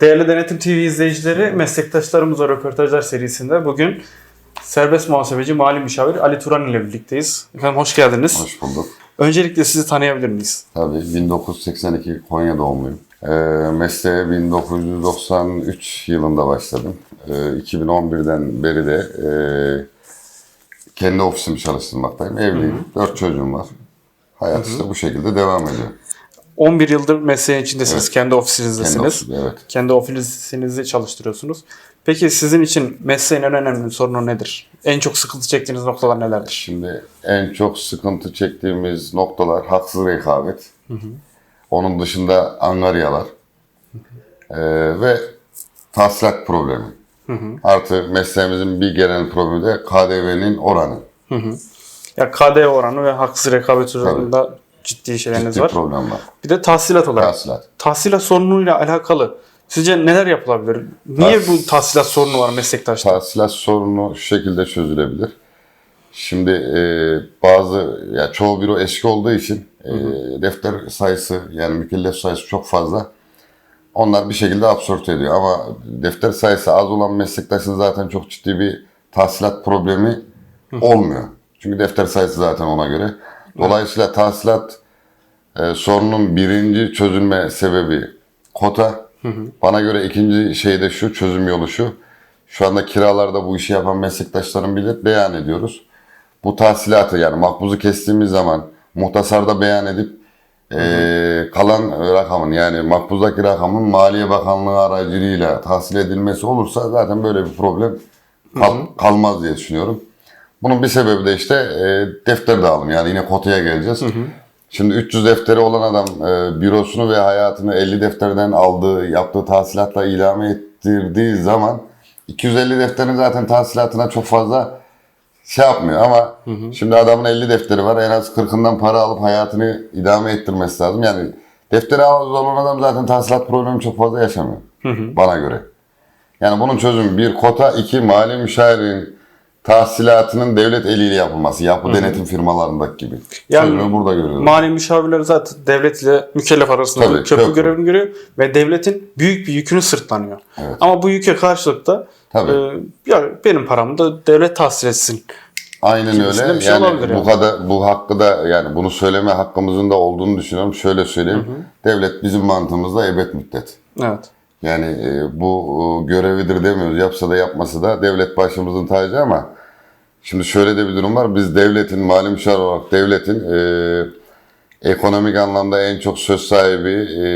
Değerli Denetim TV izleyicileri, meslektaşlarımızla röportajlar serisinde bugün serbest muhasebeci mali müşavir Ali Turan ile birlikteyiz. Efendim hoş geldiniz. Hoş bulduk. Öncelikle sizi tanıyabilir miyiz? Tabii 1982 Konya doğumluyum. Ee, mesleğe 1993 yılında başladım. Ee, 2011'den beri de e, kendi ofisimi çalıştırmaktayım. Evliyim, dört çocuğum var. Hayat işte bu şekilde devam ediyor. 11 yıldır mesleğin içindesiniz, kendi Kendi ofisinizdesiniz. ofisimi, evet. Kendi ofisinizi çalıştırıyorsunuz. Peki sizin için mesleğin en önemli sorunu nedir? En çok sıkıntı çektiğiniz noktalar nelerdir? Şimdi en çok sıkıntı çektiğimiz noktalar haksız rekabet. Onun dışında angaryalar. Ee, ve tahsilat problemi. Artı mesleğimizin bir genel problemi de KDV'nin oranı. Ya KDV oranı ve haksız rekabet oranında ciddi şeyleriniz Ciddi var. problem var. Bir de tahsilat olarak. Tahsilat. Tahsilat sorunuyla alakalı sizce neler yapılabilir? Niye bu tahsilat sorunu var meslektaşta? Tahsilat sorunu şu şekilde çözülebilir. Şimdi e, bazı, ya çoğu büro eski olduğu için e, defter sayısı yani mükellef sayısı çok fazla. Onlar bir şekilde absorbe ediyor ama defter sayısı az olan meslektaşın zaten çok ciddi bir tahsilat problemi olmuyor. Çünkü defter sayısı zaten ona göre. Dolayısıyla tahsilat e, sorunun birinci çözülme sebebi kota. Bana göre ikinci şey de şu, çözüm yolu şu. Şu anda kiralarda bu işi yapan meslektaşların bilir beyan ediyoruz. Bu tahsilatı yani makbuzu kestiğimiz zaman muhtasarda beyan edip eee, kalan rakamın yani makbuzdaki rakamın Maliye Bakanlığı aracılığıyla tahsil edilmesi olursa zaten böyle bir problem kal- kalmaz diye düşünüyorum. Bunun bir sebebi de işte e, defter dağılımı yani yine kotaya geleceğiz. Şimdi 300 defteri olan adam e, bürosunu ve hayatını 50 defterden aldığı, yaptığı tahsilatla ilame ettirdiği zaman 250 defterin zaten tahsilatına çok fazla şey yapmıyor ama şimdi adamın 50 defteri var en az 40'ından para alıp hayatını idame ettirmesi lazım. Yani defteri az olan adam zaten tahsilat problemi çok fazla yaşamıyor bana göre. Yani bunun çözümü bir kota, iki mali müşavirin tahsilatının devlet eliyle yapılması. Yapı denetim firmalarındaki gibi. Yani Çözümü burada görüyoruz. Mali müşavirler zaten devlet ile mükellef arasında Tabii, köprü köprü. görevini görüyor ve devletin büyük bir yükünü sırtlanıyor. Ama bu yüke karşılık da Tabii. e, ya benim paramı da devlet tahsil etsin. Aynen öyle. şey yani bu yani. kadar bu hakkı da yani bunu söyleme hakkımızın da olduğunu düşünüyorum. Şöyle söyleyeyim. Devlet bizim mantığımızda ebed müddet. Evet. Yani e, bu e, görevidir demiyoruz. Yapsa da yapmasa da devlet başımızın tacı ama şimdi şöyle de bir durum var. Biz devletin, mali müşavir olarak devletin e, ekonomik anlamda en çok söz sahibi e,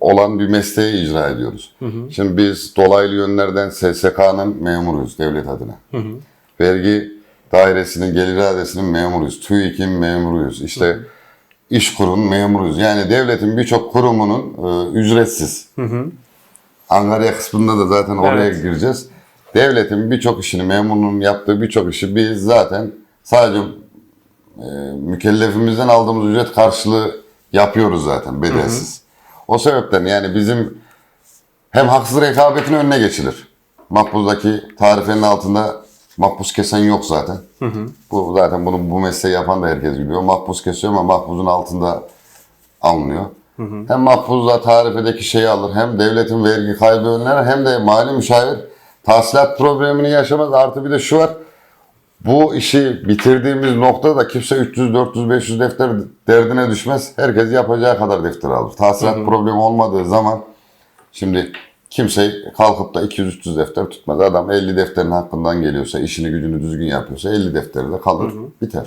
olan bir mesleği icra ediyoruz. Şimdi biz dolaylı yönlerden SSK'nın memuruyuz devlet adına. Vergi dairesinin, gelir iadesinin memuruyuz. TÜİK'in memuruyuz. İşte İşkur'un memuruyuz. Yani devletin birçok kurumunun e, ücretsiz. Angarya kısmında da zaten oraya Evet. gireceğiz. Devletin birçok işini, memurun yaptığı birçok işi biz zaten sadece e, mükellefimizden aldığımız ücret karşılığı yapıyoruz zaten bedelsiz. O sebepten yani bizim hem haksız rekabetin önüne geçilir. Makbuzdaki tarifenin altında makbuz kesen yok zaten. Bu zaten bunu bu mesleği yapan da herkes biliyor. Makbuz kesiyor ama makbuzun altında alınıyor. Hem makbuzla tarifedeki şeyi alır hem devletin vergi kaybı önler hem de mali müşavir tahsilat problemini yaşamaz. Artı bir de şu var. Bu işi bitirdiğimiz noktada da kimse 300, 400, 500 defter derdine düşmez. Herkes yapacağı kadar defter alır. Tahsilat problemi olmadığı zaman şimdi kimse kalkıp da 200-300 defter tutmaz. Adam 50 defterin hakkından geliyorsa, işini gücünü düzgün yapıyorsa 50 defteri de kalır, biter.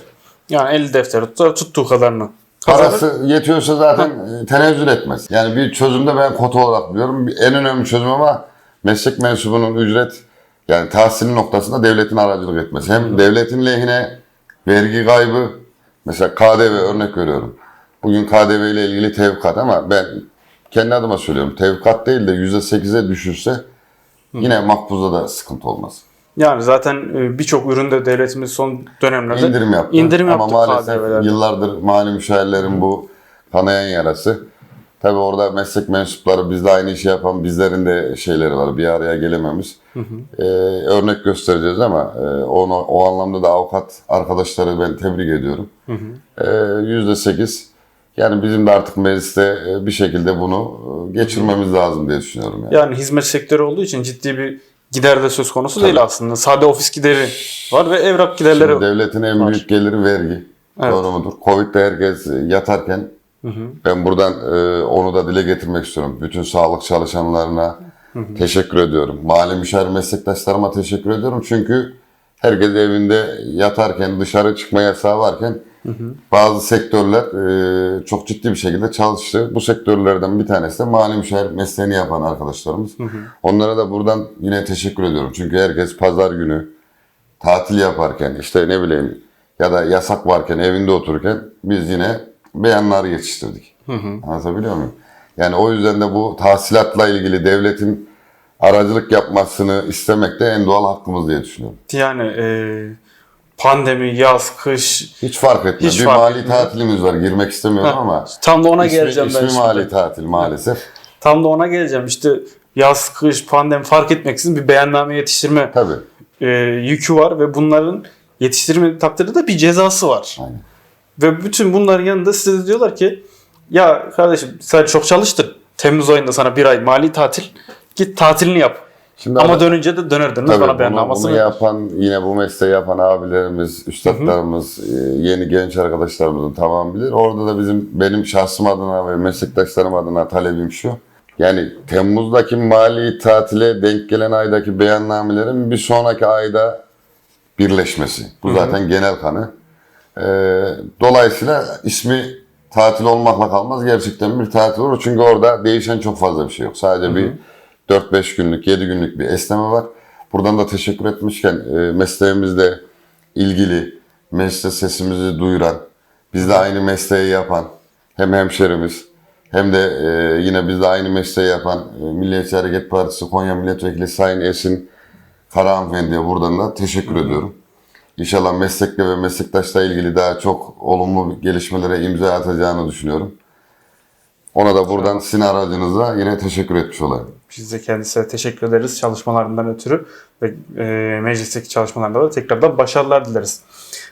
Yani 50 defter tuttu, tuttuğu kadarını kazanır. Parası yetiyorsa zaten e, tenezzül etmez. Yani bir çözümde ben kota olarak biliyorum. En önemli çözüm ama meslek mensubunun ücret yani tahsili noktasında devletin aracılık etmesi. Hem devletin lehine vergi kaybı mesela KDV örnek veriyorum. Bugün KDV ile ilgili tevkat ama ben kendi adıma söylüyorum. Tevkat değil de %8'e düşürse yine makbuzda da sıkıntı olmaz. Yani zaten e, birçok üründe devletimiz son dönemlerde İndirim yaptı. indirim Ama yaptı maalesef KDV'lerde. yıllardır mali müşavirlerin bu kanayan yarası. Tabi orada meslek mensupları bizle aynı işi yapan bizlerin de şeyleri var. Bir araya gelememiz. Ee, örnek göstereceğiz ama e, onu, o anlamda da avukat arkadaşları ben tebrik ediyorum. Ee, %8 Yani bizim de artık mecliste e, bir şekilde bunu e, geçirmemiz lazım diye düşünüyorum. Yani. Yani hizmet sektörü olduğu için ciddi bir gider de söz konusu değil aslında. Sade ofis gideri var ve evrak giderleri Şimdi devletin en var. büyük geliri vergi. Evet. Doğru mudur? Covid'de herkes yatarken ben buradan e, onu da dile getirmek istiyorum. Bütün sağlık çalışanlarına teşekkür ediyorum. Mali müşavir meslektaşlarıma teşekkür ediyorum. Çünkü herkes evinde yatarken, dışarı çıkma yasağı varken bazı sektörler e, çok ciddi bir şekilde çalıştı. Bu sektörlerden bir tanesi de mali müşavir mesleğini yapan arkadaşlarımız. Onlara da buradan yine teşekkür ediyorum. Çünkü herkes pazar günü tatil yaparken işte ne bileyim ya da yasak varken evinde otururken biz yine beyanlar yetiştirdik. Anlatabiliyor muyum? Yani o yüzden de bu tahsilatla ilgili devletin aracılık yapmasını istemek de en doğal hakkımız diye düşünüyorum. yani e, pandemi, yaz, kış Hiç fark etmez. Hiç bir fark mali etmiyor. tatilimiz var. Girmek istemiyorum ama tam da ona ismi, geleceğim ben ismi şimdi. mali tatil maalesef. Tam da ona geleceğim. İşte yaz, kış, pandemi fark etmeksizin bir beyanname yetiştirme Tabii. e, yükü var ve bunların yetiştirmediği takdirde de bir cezası var. Aynen. Ve bütün bunların yanında size de diyorlar ki ya kardeşim sen çok çalıştın. Temmuz ayında sana bir ay mali tatil. Git tatilini yap. Şimdi Ama adam- dönünce de dönerdiniz Tabii bana bunu, beyannamasını. bunu yapan yine bu mesleği yapan abilerimiz, üstadlarımız, e, yeni genç arkadaşlarımızın tamamı bilir. Orada da bizim benim şahsım adına ve meslektaşlarım adına talebim şu. Yani Temmuz'daki mali tatile denk gelen aydaki beyannamelerin bir sonraki ayda birleşmesi. Bu zaten genel kanı. E, dolayısıyla ismi tatil olmakla kalmaz. Gerçekten bir tatil olur. Çünkü orada değişen çok fazla bir şey yok. Sadece bir 4-5 günlük, 7 günlük bir esneme var. Buradan da teşekkür etmişken e, mesleğimizle ilgili mecliste sesimizi duyuran, bizle aynı mesleği yapan hem hemşerimiz hem de e, yine bizle aynı mesleği yapan e, Milliyetçi Hareket Partisi Konya Milletvekili Sayın Esin Karahanefendi'ye buradan da teşekkür ediyorum. İnşallah meslekle ve meslektaşla ilgili daha çok olumlu gelişmelere imza atacağını düşünüyorum. Ona da buradan sizin aracınıza yine teşekkür etmiş olayım. Biz de kendisine teşekkür ederiz çalışmalarından ötürü ve e, meclisteki çalışmalarında da tekrardan başarılar dileriz.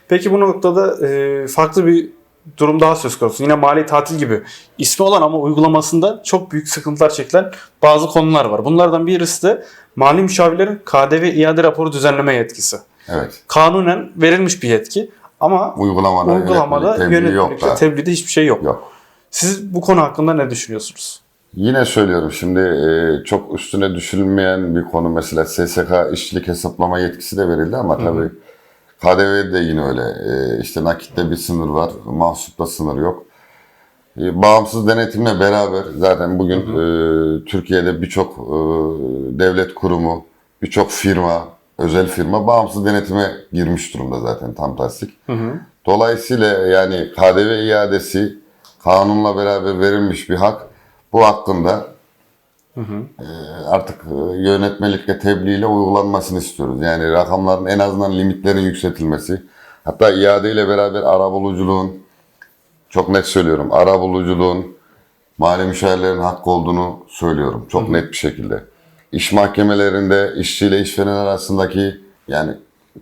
Peki bu noktada e, farklı bir durum daha söz konusu. Yine mali tatil gibi ismi olan ama uygulamasında çok büyük sıkıntılar çekilen bazı konular var. Bunlardan birisi de mali müşavirlerin KDV iade raporu düzenleme yetkisi. Evet. Kanunen verilmiş bir yetki ama Uygulamada, uygulamada yönetmelik, tebliğ yok yönetmelikte, tebliğde hiçbir şey yok. Yok. Siz bu konu hakkında ne düşünüyorsunuz? Yine söylüyorum şimdi e, çok üstüne düşülmeyen bir konu mesela SSK işçilik hesaplama yetkisi de verildi ama tabii KDV de yine öyle. E, işte nakitte bir sınır var, mahsupta sınır yok. E, bağımsız denetimle beraber zaten bugün e, Türkiye'de birçok devlet kurumu, birçok firma, özel firma bağımsız denetime girmiş durumda zaten tam tasdik. Dolayısıyla yani KDV iadesi kanunla beraber verilmiş bir hak. Bu hakkında e, artık e, yönetmelikle tebliğle uygulanmasını istiyoruz. Yani rakamların en azından limitlerin yükseltilmesi. Hatta iadeyle beraber arabuluculuğun çok net söylüyorum. Arabuluculuğun mali müşavirlerin hakkı olduğunu söylüyorum. Çok net bir şekilde. İş mahkemelerinde işçiyle işveren arasındaki yani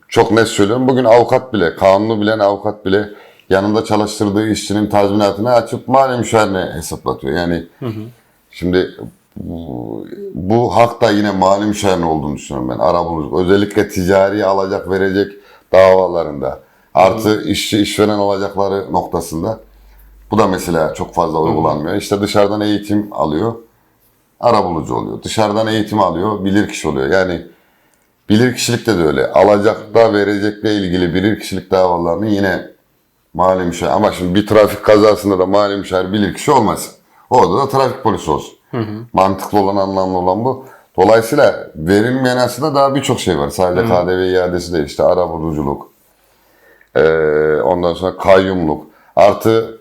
çok net söylüyorum. Bugün avukat bile, kanunu bilen avukat bile yanında çalıştırdığı işçinin tazminatını açıp mali müşavirine hesaplatıyor. Yani şimdi bu, bu hak da yine mali müşavirin olduğunu düşünüyorum ben. Arabuluculuk. Özellikle ticari alacak verecek davalarında. Artı işçi işveren olacakları noktasında. Bu da mesela çok fazla uygulanmıyor. İşte dışarıdan eğitim alıyor. Arabulucu oluyor. Dışarıdan eğitim alıyor. Bilirkişi oluyor. Yani bilirkişilikte de öyle. Alacakla verecekle ilgili bilirkişilik davalarını yine mali müşavir. Ama şimdi bir trafik kazasında da mali müşavir bilirkişi olmasın. Orada da trafik polisi olsun. Mantıklı olan, anlamlı olan bu. Dolayısıyla verilmeyen aslında daha birçok şey var. Sadece KDV iadesi değil. İşte arabuluculuk, ee, ondan sonra kayyumluk. Artı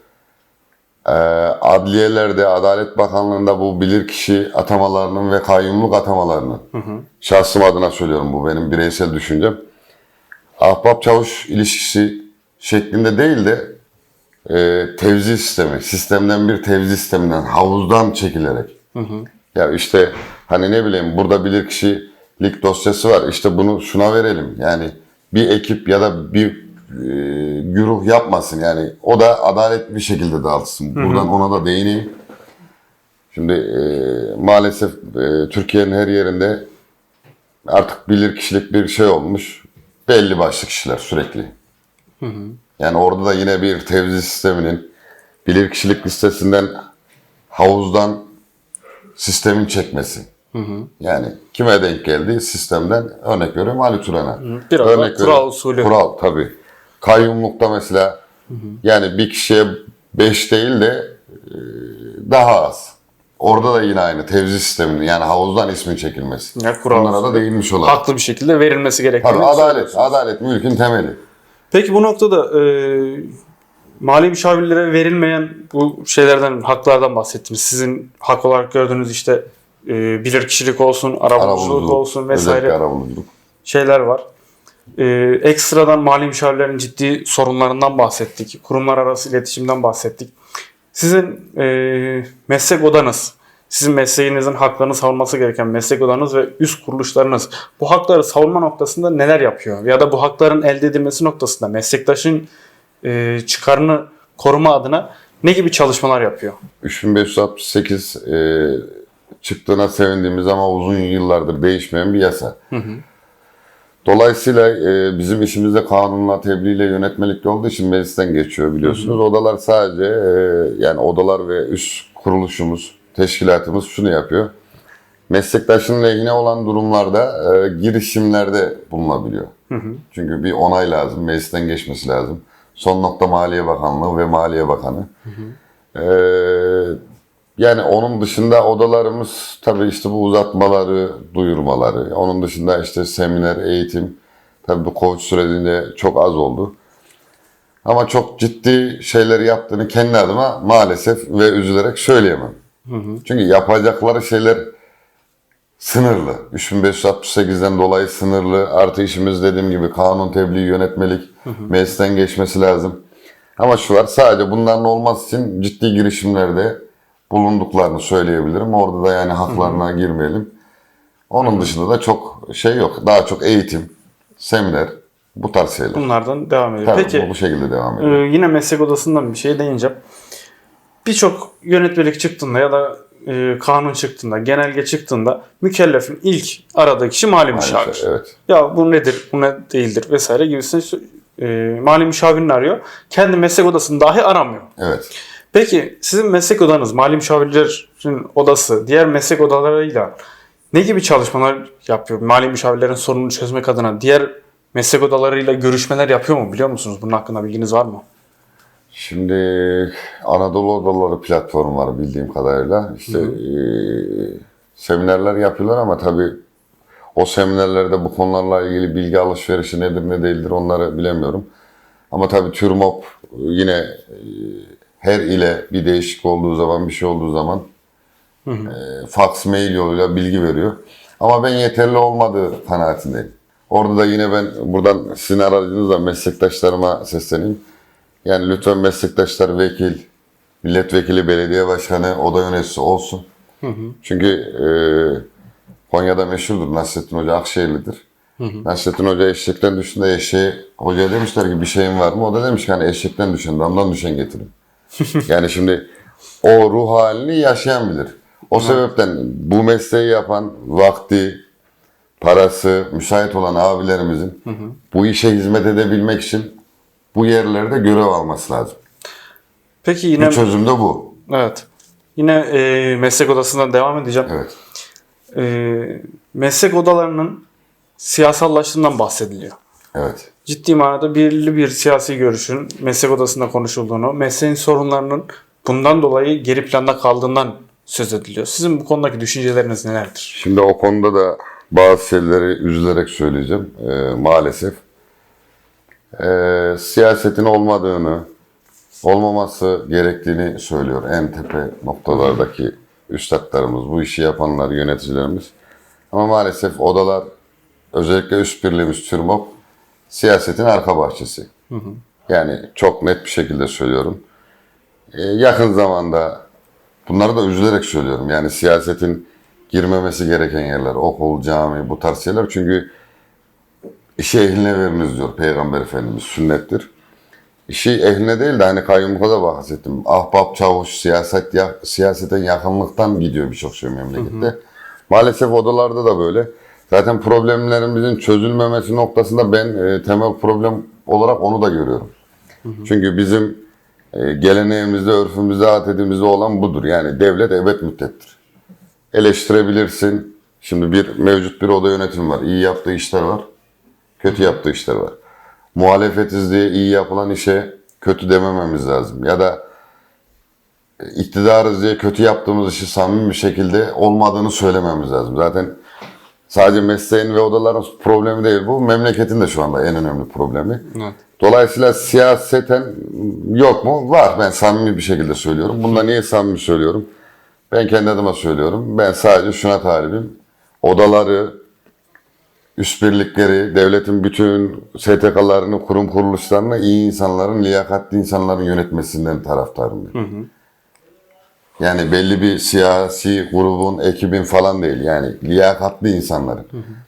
adliyelerde, Adalet Bakanlığı'nda bu bilirkişi atamalarının ve kayyumluk atamalarının. Şahsım adına söylüyorum bu benim bireysel düşüncem. Ahbap çavuş ilişkisi şeklinde değil de e, tevzi sistemi, sistemden bir tevzi sisteminden, havuzdan çekilerek. Ya işte hani ne bileyim burada bilirkişilik dosyası var. İşte bunu şuna verelim. Yani bir ekip ya da bir güruh yapmasın yani o da adaletli bir şekilde dağıtılsın. Buradan ona da değineyim. Şimdi e, maalesef e, Türkiye'nin her yerinde artık bilir kişilik bir şey olmuş. Belli başlı kişiler sürekli. Yani orada da yine bir tevzi sisteminin bilir kişilik listesinden havuzdan sistemin çekmesi. Yani kime denk geldi sistemden örnek veriyorum Ali Turan'a. Biraz örnek kural usulü. Kural tabii. Kayyumlukta mesela yani bir kişiye 5 değil de e, daha az. Orada da yine aynı tevzi sisteminin yani havuzdan ismin çekilmesi. Ya, Bunlara da değinmiş olalım. Haklı bir şekilde verilmesi gerektiğini Tabii adalet, adalet mülkün temeli. Peki bu noktada e, mali müşavirlere verilmeyen bu şeylerden, haklardan bahsettiniz. Sizin hak olarak gördüğünüz işte e, bilir kişilik olsun, arabuluculuk olsun vesaire Özellikle arabuluculuk. şeyler var. E, ekstradan mali müşavirlerin ciddi sorunlarından bahsettik. Kurumlar arası iletişimden bahsettik. Sizin e, meslek odanız, sizin mesleğinizin haklarını savunması gereken meslek odanız ve üst kuruluşlarınız bu hakları savunma noktasında neler yapıyor? Ya da bu hakların elde edilmesi noktasında meslektaşın e, çıkarını koruma adına ne gibi çalışmalar yapıyor? 3568 e, çıktığına sevindiğimiz ama uzun yıllardır değişmeyen bir yasa. Dolayısıyla e, bizim işimizde kanunla, tebliğle, yönetmelikle olduğu için meclisten geçiyor biliyorsunuz. Odalar sadece e, yani odalar ve üst kuruluşumuz, teşkilatımız şunu yapıyor. Meslektaşın lehine olan durumlarda e, girişimlerde bulunabiliyor. Çünkü bir onay lazım, meclisten geçmesi lazım. Son nokta Maliye Bakanlığı ve Maliye Bakanı. Ee, yani onun dışında odalarımız tabii işte bu uzatmaları, duyurmaları. Onun dışında işte seminer, eğitim. Tabii bu Covid sürecinde çok az oldu. Ama çok ciddi şeyler yaptığını kendi adıma maalesef ve üzülerek söyleyemem. Çünkü yapacakları şeyler sınırlı. 3568'den dolayı sınırlı. Artı işimiz dediğim gibi kanun tebliğ yönetmelik meclisten geçmesi lazım. Ama şu var sadece bunların olması için ciddi girişimlerde bulunduklarını söyleyebilirim. Orada da yani haklarına girmeyelim. Onun dışında da çok şey yok. Daha çok eğitim, seminer, bu tarz şeyler. Bunlardan devam ediyor. Tabii Peki bu, şekilde devam ediyor. yine meslek odasından bir şey değineceğim. Birçok yönetmelik çıktığında ya da e, kanun çıktığında, genelge çıktığında mükellefin ilk aradığı kişi mali müşavir. Evet. Ya bu nedir, bu ne değildir vesaire gibisini e, mali müşavirini arıyor. Kendi meslek odasını dahi aramıyor. Evet. Peki sizin meslek odanız, mali müşavirlerin odası, diğer meslek odalarıyla ne gibi çalışmalar yapıyor? Mali müşavirlerin sorununu çözmek adına diğer meslek odalarıyla görüşmeler yapıyor mu biliyor musunuz? Bunun hakkında bilginiz var mı? Şimdi Anadolu Odaları platformu var bildiğim kadarıyla. İşte eee, seminerler yapıyorlar ama tabii o seminerlerde bu konularla ilgili bilgi alışverişi nedir ne değildir onları bilemiyorum. Ama tabii TÜRMOP yine eee, her ile bir değişik olduğu zaman bir şey olduğu zaman eee, fax mail yoluyla bilgi veriyor. Ama ben yeterli olmadığı kanaatindeyim. Orada da yine ben buradan sizin aracınızla meslektaşlarıma sesleneyim. Yani lütfen meslektaşlar vekil, milletvekili, belediye başkanı, oda yöneticisi olsun. Çünkü e, Konya'da meşhurdur Nasrettin Hoca Akşehirlidir. Nasrettin Hoca eşekten düşünde eşeğe, hocaya demişler ki bir şeyin var mı? O da demiş ki hani eşekten düşen, damdan düşen getirin. yani şimdi o ruh halini yaşayan bilir. O sebepten bu mesleği yapan vakti, parası, müsait olan abilerimizin bu işe hizmet edebilmek için bu yerlerde görev alması lazım. Peki yine Bir çözüm de bu. evet. Yine e, meslek odasından devam edeceğim. Evet. E, meslek odalarının siyasallaştığından bahsediliyor. Evet. Ciddi manada belirli bir siyasi görüşün meslek odasında konuşulduğunu, mesleğin sorunlarının bundan dolayı geri planda kaldığından söz ediliyor. Sizin bu konudaki düşünceleriniz nelerdir? Şimdi o konuda da bazı şeyleri üzülerek söyleyeceğim. Ee, maalesef. Ee, siyasetin olmadığını, olmaması gerektiğini söylüyor en tepe noktalardaki üstadlarımız, bu işi yapanlar, yöneticilerimiz. Ama maalesef odalar, özellikle üst birliğimiz TÜRMOP, siyasetin arka bahçesi. Yani çok net bir şekilde söylüyorum. Ee, yakın zamanda bunları da üzülerek söylüyorum. Yani siyasetin girmemesi gereken yerler, okul, cami, bu tarz şeyler. Çünkü işi ehline veriniz diyor Peygamber Efendimiz sünnettir. İşi ehline değil de hani kayyumlukta da bahsettim. Ahbap, çavuş, siyaset, ya, siyaseten yakınlıktan gidiyor birçok şey memlekette. Maalesef odalarda da böyle. Zaten problemlerimizin çözülmemesi noktasında ben e, temel problem olarak onu da görüyorum. Çünkü bizim e, geleneğimizde, örfümüzde, adetimize olan budur. Yani devlet ebed müddettir. Eleştirebilirsin. Şimdi bir mevcut bir oda yönetimi var. İyi yaptığı işler var. Kötü yaptığı işler var. Muhalefetiz diye iyi yapılan işe kötü demememiz lazım. Ya da e, iktidarız diye kötü yaptığımız işi samimi bir şekilde olmadığını söylememiz lazım. Zaten sadece mesleğin ve odaların problemi değil bu. Memleketin de şu anda en önemli problemi. Evet. Dolayısıyla siyaseten yok mu? Var. Ben samimi bir şekilde söylüyorum. Bunda niye samimi söylüyorum? Ben kendi adıma söylüyorum. Ben sadece şuna talibim. Odaları, üst birlikleri, devletin bütün STK'larını, kurum kuruluşlarını iyi insanların, liyakatli insanların yönetmesinden taraftarım ben. Yani belli bir siyasi grubun, ekibin falan değil. Yani liyakatli insanların.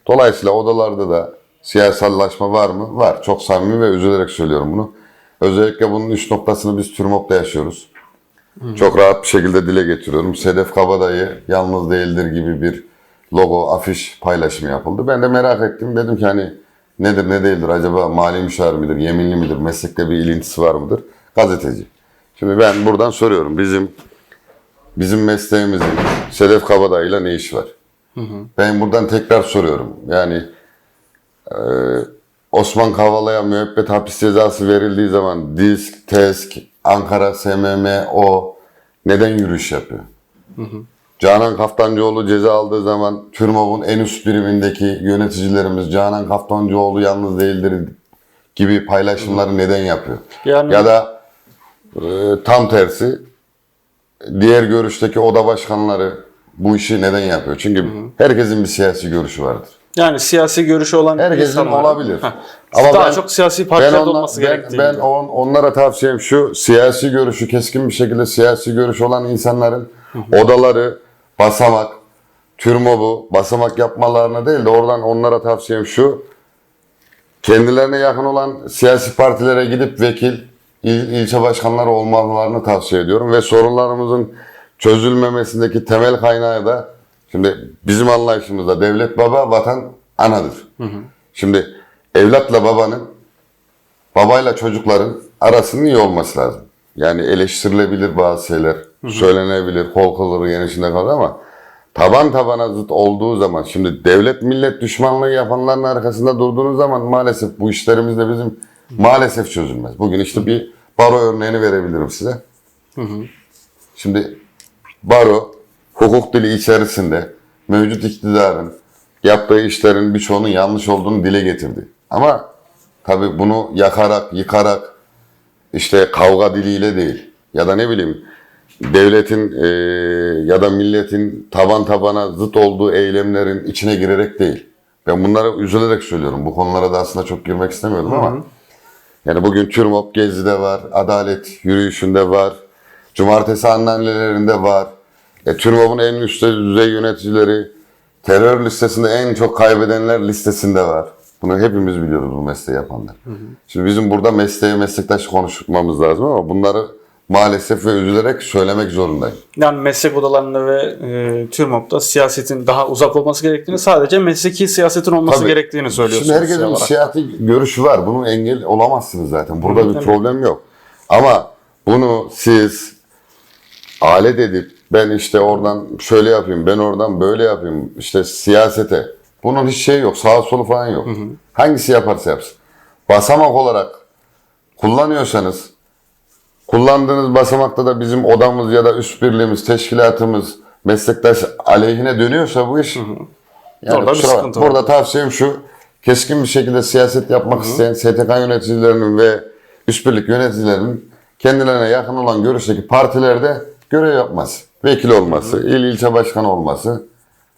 Dolayısıyla odalarda da siyasallaşma var mı? Var. Çok samimi ve üzülerek söylüyorum bunu. Özellikle bunun üç noktasını biz TÜRMOP'ta yaşıyoruz. Çok rahat bir şekilde dile getiriyorum. Sedef Kabadayı yalnız değildir gibi bir logo, afiş paylaşımı yapıldı. Ben de merak ettim. Dedim ki hani nedir ne değildir acaba mali müşavir midir, yeminli midir, meslekle bir ilintisi var mıdır? Gazeteci. Şimdi ben buradan soruyorum. Bizim bizim mesleğimizin Sedef Kabadayı'yla ne işi var? Ben buradan tekrar soruyorum. Yani e, Osman Kavala'ya müebbet hapis cezası verildiği zaman DİSK, TESK, Ankara SMMO neden yürüyüş yapıyor? Canan Kaftancıoğlu ceza aldığı zaman TÜRMOV'un en üst birimindeki yöneticilerimiz Canan Kaftancıoğlu yalnız değildir gibi paylaşımları neden yapıyor? Yani Ya da e, tam tersi diğer görüşteki oda başkanları bu işi neden yapıyor? Çünkü herkesin bir siyasi görüşü vardır. yani siyasi görüşü olan Herkesin insanlar- olabilir. Heh. Ama daha ben- çok siyasi Ben, partilerde onla- olması ben, gerektiği. ben on- onlara tavsiyem şu siyasi görüşü keskin bir şekilde siyasi görüş olan insanların odaları basamak, türmobu basamak yapmalarına değil de oradan onlara tavsiyem şu kendilerine yakın olan siyasi partilere gidip vekil, il, ilçe başkanları olmalarını tavsiye ediyorum ve sorunlarımızın çözülmemesindeki temel kaynağı da şimdi bizim anlayışımızda devlet baba, vatan anadır. Şimdi evlatla babanın, babayla çocukların arasının iyi olması lazım. Yani eleştirilebilir bazı şeyler, söylenebilir, kol kılları yenişinde kalır ama taban tabana zıt olduğu zaman, şimdi devlet millet düşmanlığı yapanların arkasında durduğunuz zaman maalesef bu işlerimiz de bizim maalesef çözülmez. Bugün işte bir baro örneğini verebilirim size. Şimdi baro hukuk dili içerisinde mevcut iktidarın yaptığı işlerin birçoğunun yanlış olduğunu dile getirdi. Ama tabii bunu yakarak, yıkarak işte kavga diliyle değil ya da ne bileyim devletin eee, ya da milletin taban tabana zıt olduğu eylemlerin içine girerek değil. Ben bunları üzülerek söylüyorum. Bu konulara da aslında çok girmek istemiyordum ama yani bugün TÜRMOP Gezi'de var, Adalet yürüyüşünde var, Cumartesi anneannelerinde var. E, TÜRMOP'un en üst düzey yöneticileri terör listesinde en çok kaybedenler listesinde var. Bunu hepimiz biliyoruz bu mesleği yapanlar. Şimdi bizim burada mesleğe meslektaş konuşmamız lazım ama bunları maalesef ve üzülerek söylemek zorundayım. Yani meslek odalarında ve e, TÜRMOP'ta siyasetin daha uzak olması gerektiğini sadece mesleki siyasetin olması Tabii. gerektiğini söylüyorsunuz. Şimdi herkesin bir siyasi görüşü var. Bunu engel olamazsınız zaten. Burada bir problem yok. Ama bunu siz alet edip ben işte oradan şöyle yapayım, ben oradan böyle yapayım, işte siyasete. Bunun hiç şey yok, sağ solu falan yok. Hangisi yaparsa yapsın. Basamak olarak kullanıyorsanız, kullandığınız basamakta da bizim odamız ya da üst birliğimiz, teşkilatımız, meslektaş aleyhine dönüyorsa bu iş yani Orada bir sıkıntı var. Burada tavsiyem şu, keskin bir şekilde siyaset yapmak isteyen STK yöneticilerinin ve üst birlik yöneticilerinin kendilerine yakın olan görüşteki partilerde görev yapması, vekil olması, il ilçe başkanı olması,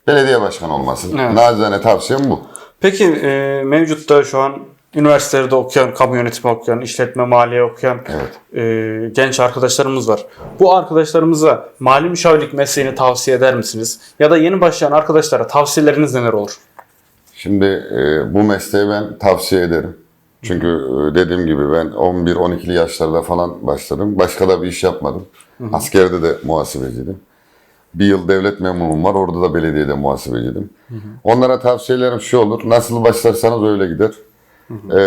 belediye başkanı olması. Evet. Nacizane tavsiyem bu. Peki e, mevcutta şu an üniversitelerde okuyan, kamu yönetimi okuyan, işletme, maliye okuyan Evet. e, genç arkadaşlarımız var. Bu arkadaşlarımıza mali müşavirlik mesleğini tavsiye eder misiniz? Ya da yeni başlayan arkadaşlara tavsiyeleriniz neler olur? Şimdi e, bu mesleği ben tavsiye ederim. Çünkü e, dediğim gibi ben 11-12'li yaşlarda falan başladım. Başka da bir iş yapmadım. Askerde de muhasebeciydim. Bir yıl devlet memurluğum var. Orada da belediyede muhasebeciydim. Onlara tavsiyelerim şu olur. Nasıl başlarsanız öyle gider. E,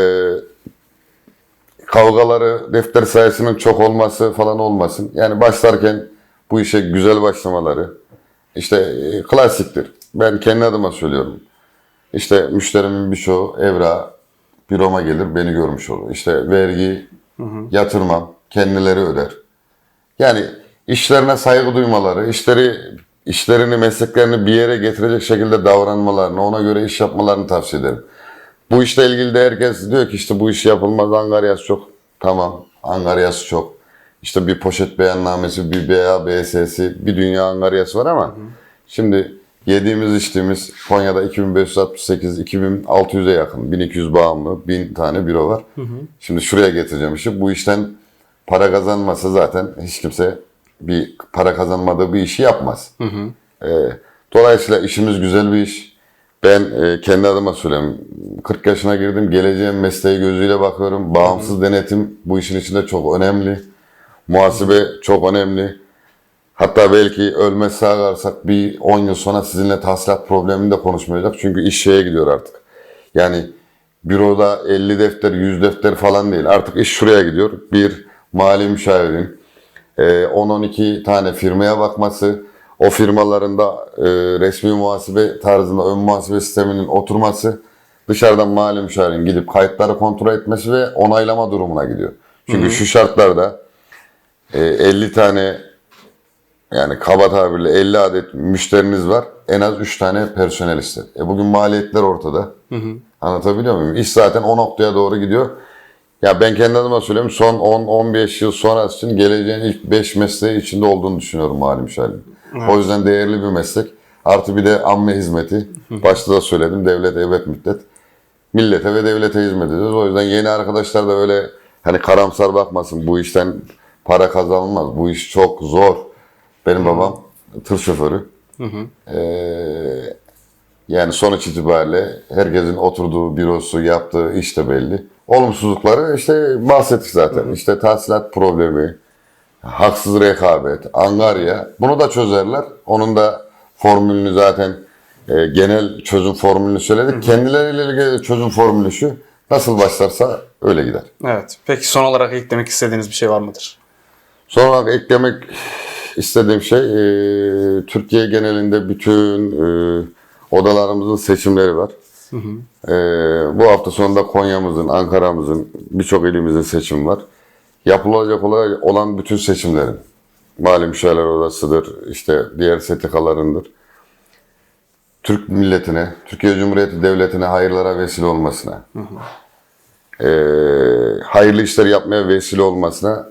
kavgaları, defter sayısının çok olması falan olmasın. Yani başlarken bu işe güzel başlamaları. işte e, klasiktir. Ben kendi adıma söylüyorum. İşte müşterimin birçoğu evra büroma gelir beni görmüş olur. İşte vergi yatırmam kendileri öder. Yani işlerine saygı duymaları, işleri işlerini, mesleklerini bir yere getirecek şekilde davranmalarını, ona göre iş yapmalarını tavsiye ederim. Bu işle ilgili de herkes diyor ki işte bu iş yapılmaz, angaryası çok. Tamam, angaryası çok. İşte bir poşet beyannamesi, bir BA, BS'si, bir dünya angaryası var ama şimdi yediğimiz içtiğimiz Konya'da 2568, 2600'e yakın, 1200 bağımlı, 1000 tane büro var. Şimdi şuraya getireceğim işi. Bu işten para kazanmasa zaten hiç kimse bir para kazanmadığı bir işi yapmaz. Ee, dolayısıyla işimiz güzel bir iş. Ben e, kendi adıma söyleyeyim. 40 yaşına girdim. Geleceğim mesleği gözüyle bakıyorum. Bağımsız denetim bu işin içinde çok önemli. Muhasebe çok önemli. Hatta belki ölmez sağ kalırsak bir 10 yıl sonra sizinle tahsilat problemini de konuşmayacak. Çünkü iş şeye gidiyor artık. Yani büroda 50 defter, 100 defter falan değil. Artık iş şuraya gidiyor. Bir mali müşavirin e, 10-12 tane firmaya bakması, o firmaların da e, resmi muhasebe tarzında ön muhasebe sisteminin oturması, dışarıdan mali müşavirin gidip kayıtları kontrol etmesi ve onaylama durumuna gidiyor. Çünkü şu şartlarda e, 50 tane yani kaba tabirle 50 adet müşteriniz var. En az 3 tane personel ister. E bugün maliyetler ortada. Anlatabiliyor muyum? İş zaten o noktaya doğru gidiyor. Ya ben kendi adıma söyleyeyim son 10-15 yıl sonrası için geleceğin ilk 5 mesleği içinde olduğunu düşünüyorum mali müşavirin. O yüzden değerli bir meslek. Artı bir de amme hizmeti. Başta da söyledim devlet evet müddet. Millete ve devlete hizmet ediyoruz. O yüzden yeni arkadaşlar da öyle hani karamsar bakmasın. Bu işten para kazanılmaz. Bu iş çok zor. Benim babam tır şoförü. Ee, yani sonuç itibariyle herkesin oturduğu bürosu, yaptığı iş de belli. Olumsuzlukları işte bahsettik zaten. İşte tahsilat problemi, haksız rekabet, angarya. Bunu da çözerler. Onun da formülünü zaten e, genel çözüm formülünü söyledik. Kendileriyle ilgili çözüm formülü şu. Nasıl başlarsa öyle gider. Evet. Peki son olarak eklemek istediğiniz bir şey var mıdır? Son olarak eklemek istediğim şey e, Türkiye genelinde bütün e, odalarımızın seçimleri var. E, bu hafta sonunda Konya'mızın, Ankara'mızın, birçok ilimizin seçimi var. Yapılacak olan- bütün seçimlerin, Mali Müşavirler Odası'dır, işte diğer STK'larındır. Türk milletine, Türkiye Cumhuriyeti Devleti'ne hayırlara vesile olmasına, e, hayırlı işler yapmaya vesile olmasına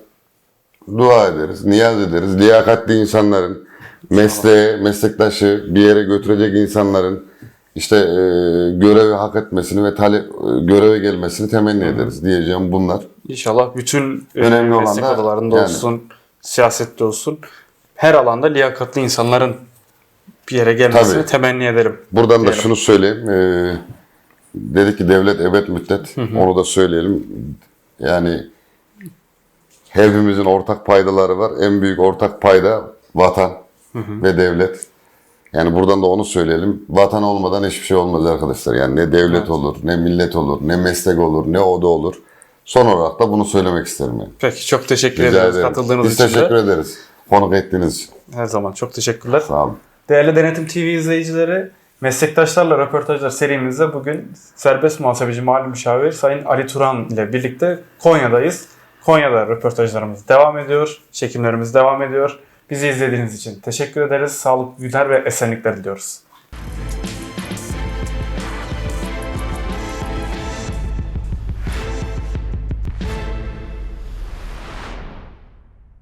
dua ederiz, niyaz ederiz. Liyakatli insanların, mesleğe, meslektaşı bir yere götürecek insanların işte e, görevi hak etmesini ve talep, e, göreve gelmesini temenni ederiz diyeceğim bunlar. İnşallah bütün e, Önemli olan meslek da odalarında yani- olsun, siyasette olsun, her alanda liyakatli insanların bir yere gelmesini Tabii. temenni ederim. Buradan da Diyelim. şunu söyleyeyim. E, dedik ki devlet evet müddet. Onu da söyleyelim. Yani hepimizin ortak paydaları var. En büyük ortak payda vatan ve devlet. Yani buradan da onu söyleyelim. Vatan olmadan hiçbir şey olmaz arkadaşlar. Yani ne devlet olur, ne millet olur, ne meslek olur, ne oda olur. Son olarak da bunu söylemek isterim yani. Peki çok teşekkür Rica ederiz ederim. katıldığınız Biz için de. teşekkür ederiz. Konuk ettiğiniz için. Her zaman çok teşekkürler. Sağ olun. Değerli Denetim TV izleyicileri, meslektaşlarla röportajlar serimizde bugün serbest muhasebeci mali müşavir Sayın Ali Turan ile birlikte Konya'dayız. Konya'da röportajlarımız devam ediyor, çekimlerimiz devam ediyor. Bizi izlediğiniz için teşekkür ederiz. Sağlık, günler ve esenlikler diliyoruz.